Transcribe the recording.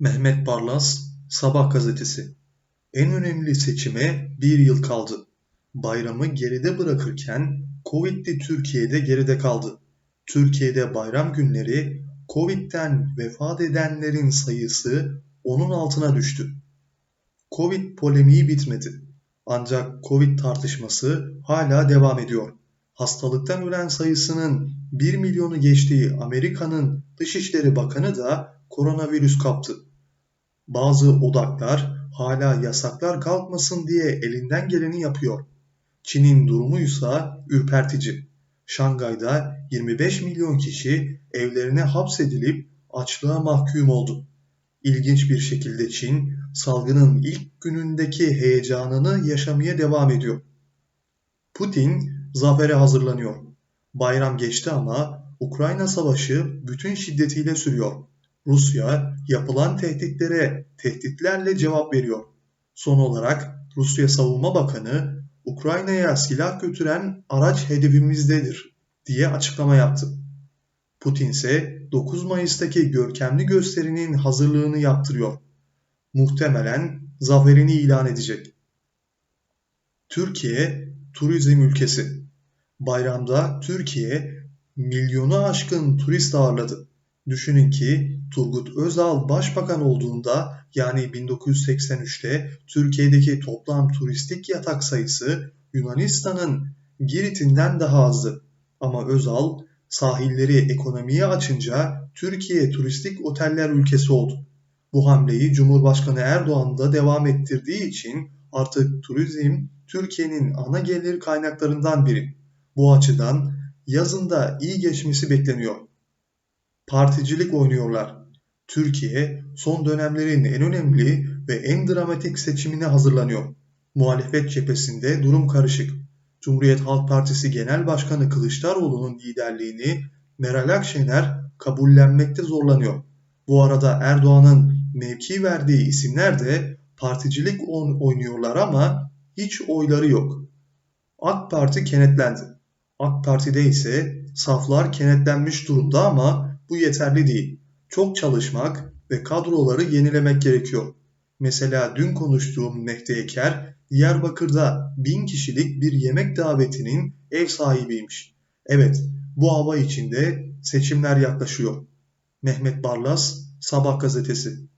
Mehmet Barlas, Sabah gazetesi. En önemli seçime bir yıl kaldı. Bayramı geride bırakırken Covid'li Türkiye'de geride kaldı. Türkiye'de bayram günleri Covid'den vefat edenlerin sayısı onun altına düştü. Covid polemiği bitmedi. Ancak Covid tartışması hala devam ediyor. Hastalıktan ölen sayısının 1 milyonu geçtiği Amerika'nın Dışişleri Bakanı da koronavirüs kaptı. Bazı odaklar hala yasaklar kalkmasın diye elinden geleni yapıyor. Çin'in durumuysa ürpertici. Şangay'da 25 milyon kişi evlerine hapsedilip açlığa mahkum oldu. İlginç bir şekilde Çin salgının ilk günündeki heyecanını yaşamaya devam ediyor. Putin zafere hazırlanıyor. Bayram geçti ama Ukrayna savaşı bütün şiddetiyle sürüyor. Rusya yapılan tehditlere tehditlerle cevap veriyor. Son olarak Rusya Savunma Bakanı Ukrayna'ya silah götüren araç hedefimizdedir diye açıklama yaptı. Putin ise 9 Mayıs'taki görkemli gösterinin hazırlığını yaptırıyor. Muhtemelen zaferini ilan edecek. Türkiye turizm ülkesi. Bayramda Türkiye milyonu aşkın turist ağırladı. Düşünün ki Turgut Özal başbakan olduğunda yani 1983'te Türkiye'deki toplam turistik yatak sayısı Yunanistan'ın Girit'inden daha azdı. Ama Özal sahilleri ekonomiye açınca Türkiye turistik oteller ülkesi oldu. Bu hamleyi Cumhurbaşkanı Erdoğan da devam ettirdiği için artık turizm Türkiye'nin ana gelir kaynaklarından biri. Bu açıdan yazında iyi geçmesi bekleniyor. Particilik oynuyorlar. Türkiye son dönemlerin en önemli ve en dramatik seçimine hazırlanıyor. Muhalefet cephesinde durum karışık. Cumhuriyet Halk Partisi Genel Başkanı Kılıçdaroğlu'nun liderliğini Meral Akşener kabullenmekte zorlanıyor. Bu arada Erdoğan'ın mevki verdiği isimler de particilik oynuyorlar ama hiç oyları yok. AK Parti kenetlendi. AK Parti'de ise saflar kenetlenmiş durumda ama bu yeterli değil. Çok çalışmak ve kadroları yenilemek gerekiyor. Mesela dün konuştuğum Mehdi Eker, Diyarbakır'da bin kişilik bir yemek davetinin ev sahibiymiş. Evet, bu hava içinde seçimler yaklaşıyor. Mehmet Barlas, Sabah gazetesi